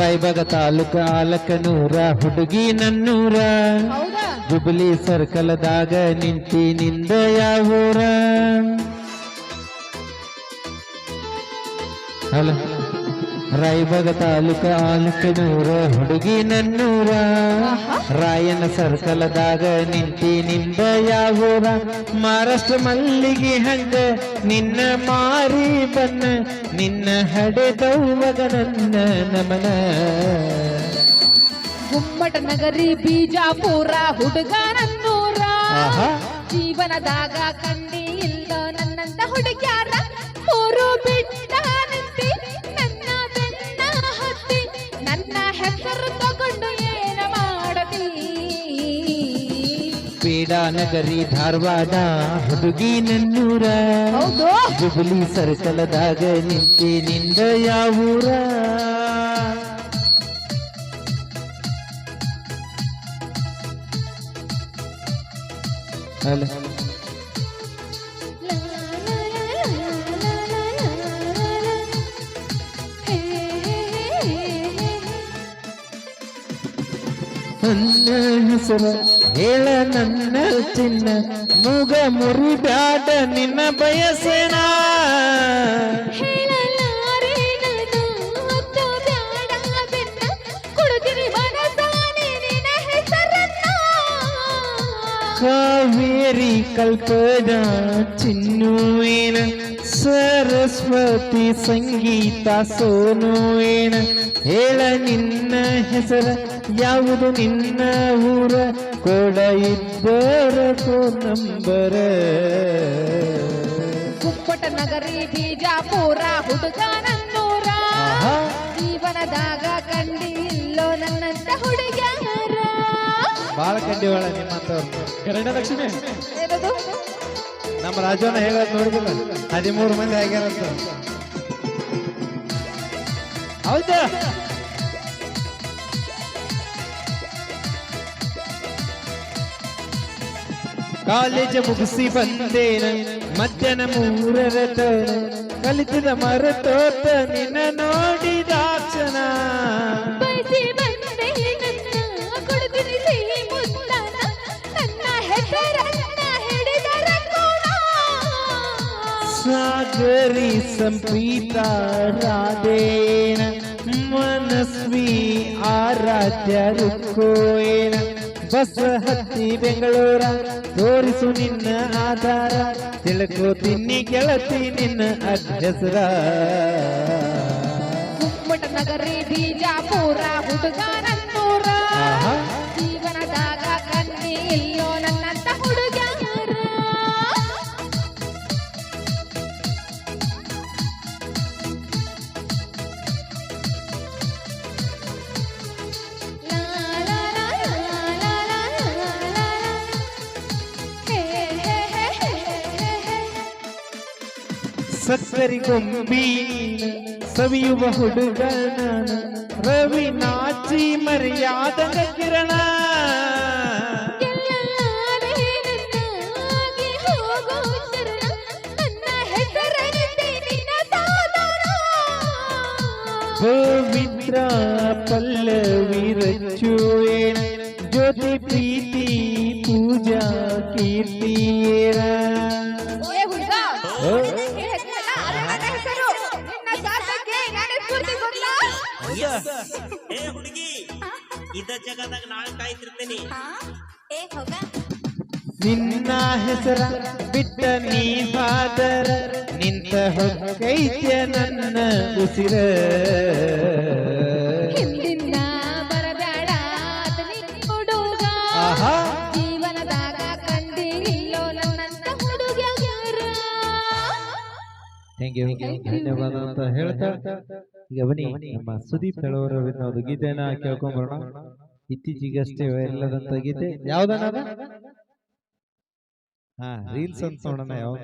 ರಾಯಬಾಗ ತಾಲೂಕ ಆಲಕನೂರ ಹುಡುಗಿ ನನ್ನೂರ. ಜುಬ್ಲಿ ಸರ್ಕಲ್ದಾಗ ನಿಂತಿ ನಿಂದ ಯಾವೂರ ಹಲೋ. ರಾಯಬಾಗ ತಾಲೂಕ ಆಲುಕನೂರ ಹುಡುಗಿ ನನ್ನೂರ. ರಾಯನ ಸರ್ಕಲದಾಗ ನಿಂತಿ ನಿಂದ ಯಾವೂರ. ಮಹಾರಾಷ್ಟ್ರ ಮಲ್ಲಿಗೆ ಹಂಗ ನಿನ್ನ ಮಾರಿ ಬನ್ನ ನಿನ್ನ ಹಡೆದವ್ವಗ ನನ್ನ ನಮನ. ಗುಮ್ಮಟ ನಗರಿ ಬೀಜಾಪುರ ಹುಡುಗ ನನ್ನೂರ. ಜೀವನದಾಗ ಕಂಡಿ ಪೀಡಾನಗರಿ ಧಾರವಾಡ ಹುಡುಗಿ ನನ್ನೂರ ಹೌದು ಜುಬ್ಲಿ ಸರ್ಕಲ್ದಾಗ ನಿಂತಿ ನಿಂದ ಯಾವೂರ ಅಲ್ಲ ನನ್ನ ಹೆಸರು ಹೇಳ ನನ್ನ ಚಿನ್ನ. ಮೂಗ ಮುರಿದಾಟ ನಿನ್ನ ಬಯಸೇನ? ಕಾವೇರಿ ಕಲ್ಪದ ಚಿನ್ನುವೇನ ಸರಸ್ವತಿ ಸಂಗೀತ ಸೋನುವೇನ. ಹೇಳ ನಿನ್ನ ಹೆಸರ ಯಾವುದು ನಿನ್ನ ಊರ? ಕೊಡ ಇದ್ದರ ನಂಬರ. ಕುಪ್ಪಟ ನಗರಿ ಬಿಜಾಪುರ ಹುಡುಗ ನನ್ನೂರ. ಜೀವನದಾಗ ಕಂಡಿ ಇಲ್ಲೋ ನನ್ನಂತ ಹುಡುಗ ಬಾಳ ಕಂಡಿವಾಳ ನಿಮ್ಮಂತವ್ರು. ಕನ್ನಡ ಲಕ್ಷ್ಮಿ. ನಮ್ಮ ರಾಜವನ್ನ ಹೇಳೋದು ನೋಡಿದಿಲ್ಲ ಹದಿಮೂರು ಮಂದಿ ಆಗ್ಯಾರಂತ. ಹೌದಾ? ಕಾಲೇಜು ಮುಗಿಸಿ ಬಂದೇನೆ ಮಧ್ಯಾಹ್ನ ಮೂರರ ತೋರ ಕಲಿತಿದ ಮರೆತೋತ ನಿನ್ನ ನೋಡಿದಾಕ್ಷಣ ಸಾಗರಿ ಸಂಪೀತ ರಾಧೇನ. ಮನಸ್ವಿ ಆರಾಧ್ಯ ಕೋಯಿನ. ಬಸ್ ಹತ್ತಿ ಬೆಂಗಳೂರ, ತೋರಿಸು ನಿನ್ನ ಆಧಾರ. ತಿಳ್ಕೋತೀನಿ ಗೆಳತಿ ನಿನ್ನ ಅಡ್ರೆಸರ. ನಗರಿ ಬಿಜಾಪುರ ಹುಡುಗ सत्तरी कुंभी सभी बहुड़गन रवि नाची मर्यादा किरण। गोविंद्र पल वीर ज्योति प्रीति पूजा कीर्ति ಏ ಹುಡುಗಿ ಇದ ಜಗದಾಗ ನಾಳೆ ಕಾಯ್ತಿರ್ತೀನಿ ಏ ಹೋಗ. ನಿನ್ನ ಹೆಸರ ಬಿಟ್ಟ ನೀ ಹಾದರ ನಿಂತ ಹೊಕ್ಕೈತ್ಯ ನನ್ನ ಉಸಿರ. ಥ್ಯಾಂಕ್ ಯು ಧನ್ಯವಾದ ಅಂತ ಹೇಳ್ತಾ ಈಗ ಬನ್ನಿ ನಮ್ಮ ಸುದೀಪ್ ಹೇಳೋರ ಒಂದು ಗೀತೆನ ಕೇಳ್ಕೊಂಬರೋಣ ಇತ್ತೀಚೆಗಷ್ಟೇ ಎಲ್ಲದಂತ ಗೀತೆ. ಯಾವ್ದನ ಹಾ ರೀಲ್ಸ್ ಅಂತ ನೋಡೋಣ ಯಾವ